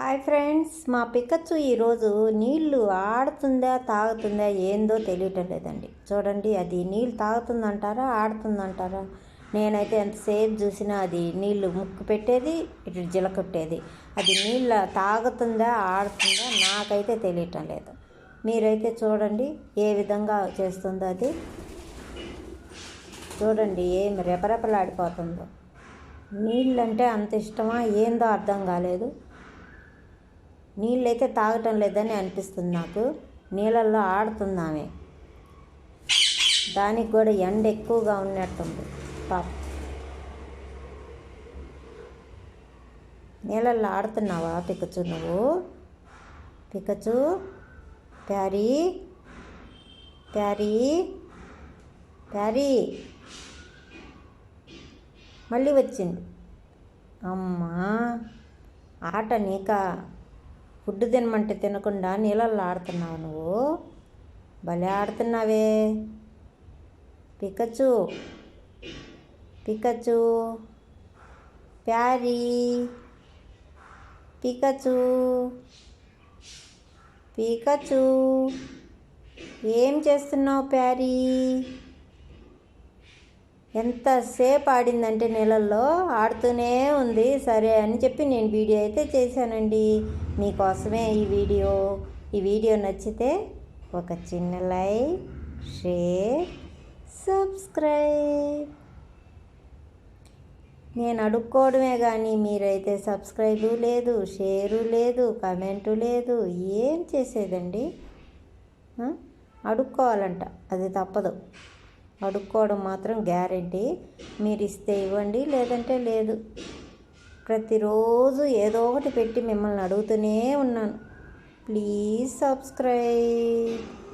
Hi friends మా పికచ్చు ఈరోజు నీళ్ళు ఆడుతుందా తాగుతుందా ఏందో తెలియటం లేదండి చూడండి అది నీళ్ళు తాగుతుందంటారా ఆడుతుందంటారా? నేనైతే ఎంతసేపు చూసినా అది నీళ్ళు ముక్కు పెట్టేది ఇటు జిలకొట్టేది అది నీళ్ళ తాగుతుందా ఆడుతుందా నాకైతే తెలియటం లేదు మీరైతే చూడండి ఏ విధంగా చేస్తుందో అది. చూడండి ఏం రెపరెపలాడిపోతుందో. నీళ్ళంటే అంత ఇష్టమా ఏందో అర్థం కాలేదు. నీళ్ళైతే తాగటం లేదని అనిపిస్తుంది నాకు. నీళ్ళల్లో ఆడుతుందామే. దానికి కూడా ఎండ ఎక్కువగా ఉన్నట్టుంది. పాప. నీళ్ళల్లో ఆడుతున్నావా పికచు నువ్వు? పికచు ప్యారీ ప్యారీ ప్యారీ. మళ్ళీ వచ్చింది. అమ్మా ఆట నీకా? ఫుడ్ తినమంటే తినకుండా నీళ్ళల్లో ఆడుతున్నావు నువ్వు? భలే ఆడుతున్నావే. పికచు. పికచు. ప్యారీ. పికచు. పికచు. ఏం చేస్తున్నావు ప్యారీ? ఎంతసేపు ఆడిందంటే నీళ్ళల్లో ఆడుతూనే ఉంది. సరే అని చెప్పి నేను వీడియో అయితే చేశానండి. మీకోసమే ఈ వీడియో. ఈ వీడియో నచ్చితే ఒక చిన్న లైక్ షేర్ సబ్స్క్రైబ్. నేను అడుక్కోవడమే కానీ మీరైతే సబ్స్క్రైబు లేదు షేరు లేదు కమెంటు లేదు ఏం చేసేదండి? అడుక్కోవాలంట. అది తప్పదు. అడుక్కోవడం మాత్రం గ్యారంటీ. మీరు ఇస్తే ఇవ్వండి లేదంటే లేదు. ప్రతిరోజు ఏదో ఒకటి పెట్టి మిమ్మల్ని అడుగుతూనే ఉన్నాను. Please subscribe.